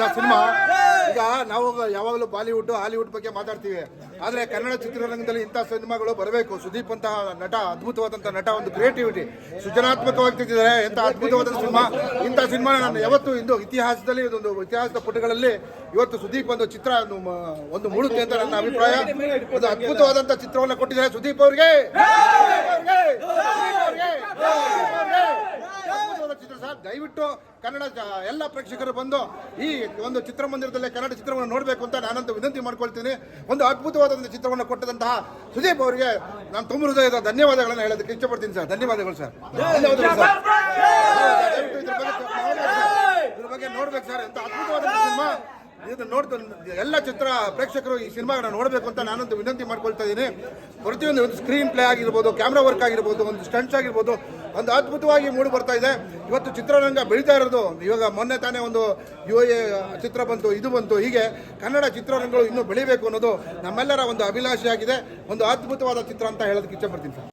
Sir cinema ಈಗ ನಾವು ಯಾವಾಗಲೂ ಬಾಲಿವುಡ್ ಹಾಲಿವುಡ್ ಬಗ್ಗೆ ಮಾತಾಡ್ತೀವಿ. ಆದ್ರೆ ಕನ್ನಡ ಚಿತ್ರರಂಗದಲ್ಲಿ ಇಂಥ ಸಿನಿಮಾಗಳು ಬರಬೇಕು. ಸುದೀಪ್ ಅಂತ ನಟ ಅದ್ಭುತವಾದಂಥ ನಟ ಒಂದು ಕ್ರಿಯೇಟಿವಿಟಿ ಸೃಜನಾತ್ಮಕವಾಗಿ ತೆಗೆದಿದ್ದಾರೆ ಎಂಥ ಅದ್ಭುತವಾದ ಸಿನಿಮಾ. ಇಂಥ ಸಿನಿಮಾ ನಾನು ಯಾವತ್ತು ಇಂದು ಇತಿಹಾಸದಲ್ಲಿ ಇದೊಂದು ಇತಿಹಾಸದ ಪುಟಗಳಲ್ಲಿ ಇವತ್ತು ಸುದೀಪ್ ಒಂದು ಚಿತ್ರ ಒಂದು ಮೂಡುತ್ತೆ ಅಂತ ನನ್ನ ಅಭಿಪ್ರಾಯ. ಒಂದು ಅದ್ಭುತವಾದಂಥ ಚಿತ್ರವನ್ನು ಕೊಟ್ಟಿದ್ದಾರೆ ಸುದೀಪ್ ಅವರಿಗೆ ಅದ್ಭುತವಾದ ಚಿತ್ರ ಸರ್ ದಯವಿಟ್ಟು ಕನ್ನಡ ಎಲ್ಲ ಪ್ರೇಕ್ಷಕರು ಬಂದು ಈ ಒಂದು ಚಿತ್ರಮಂದಿರದಲ್ಲಿ ಕನ್ನಡ ಚಿತ್ರವನ್ನು ನೋಡಬೇಕು ಅಂತ ನಾನಂತೂ ವಿನಂತಿ ಮಾಡ್ಕೊಳ್ತೀನಿ. ಒಂದು ಅದ್ಭುತವಾದ ಒಂದು ಚಿತ್ರವನ್ನು ಕೊಟ್ಟದಂತಹ ಸುದೀಪ್ ಅವರಿಗೆ ನಾನು ತುಂಬ ಹೃದಯದ ಧನ್ಯವಾದಗಳನ್ನು ಹೇಳೋದಕ್ಕೆ ಇಷ್ಟಪಡ್ತೀನಿ ಸರ್. ಧನ್ಯವಾದಗಳು ಸರ್. ಧನ್ಯವಾದಗಳು ಸರ್. ಬಗ್ಗೆ ನೋಡ್ಬೇಕು ಸರ್. ಎಂತ ಅದ್ಭುತವಾದ ಸಿನಿಮಾ. ಇದನ್ನು ನೋಡ್ತಾ ಎಲ್ಲ ಚಿತ್ರ ಪ್ರೇಕ್ಷಕರು ಈ ಸಿನಿಮಾಗಳನ್ನ ನೋಡಬೇಕು ಅಂತ ನಾನಂತೂ ವಿನಂತಿ ಮಾಡ್ಕೊಳ್ತಾ ಇದ್ದೀನಿ. ಪ್ರತಿಯೊಂದು ಒಂದು ಸ್ಕ್ರೀನ್ ಪ್ಲೇ ಆಗಿರ್ಬೋದು ಕ್ಯಾಮ್ರಾ ವರ್ಕ್ ಆಗಿರ್ಬೋದು, ಒಂದು ಸ್ಟಂಟ್ಸ್ ಆಗಿರ್ಬೋದು ಒಂದು ಅದ್ಭುತವಾಗಿ ಮೂಡಿ ಬರ್ತಾ ಇದೆ. ಇವತ್ತು ಚಿತ್ರರಂಗ ಬೆಳೀತಾ ಇರೋದು. ಇವಾಗ ಮೊನ್ನೆ ತಾನೇ ಒಂದು ಯು ಎ ಚಿತ್ರ ಬಂತು, ಇದು ಬಂತು. ಹೀಗೆ ಕನ್ನಡ ಚಿತ್ರರಂಗಗಳು ಇನ್ನೂ ಬೆಳಿಬೇಕು ಅನ್ನೋದು ನಮ್ಮೆಲ್ಲರ ಒಂದು ಅಭಿಲಾಷೆಯಾಗಿದೆ. ಒಂದು ಅದ್ಭುತವಾದ ಚಿತ್ರ ಅಂತ ಹೇಳೋದಕ್ಕೆ ಇಷ್ಟಪಡ್ತೀನಿ ಸರ್.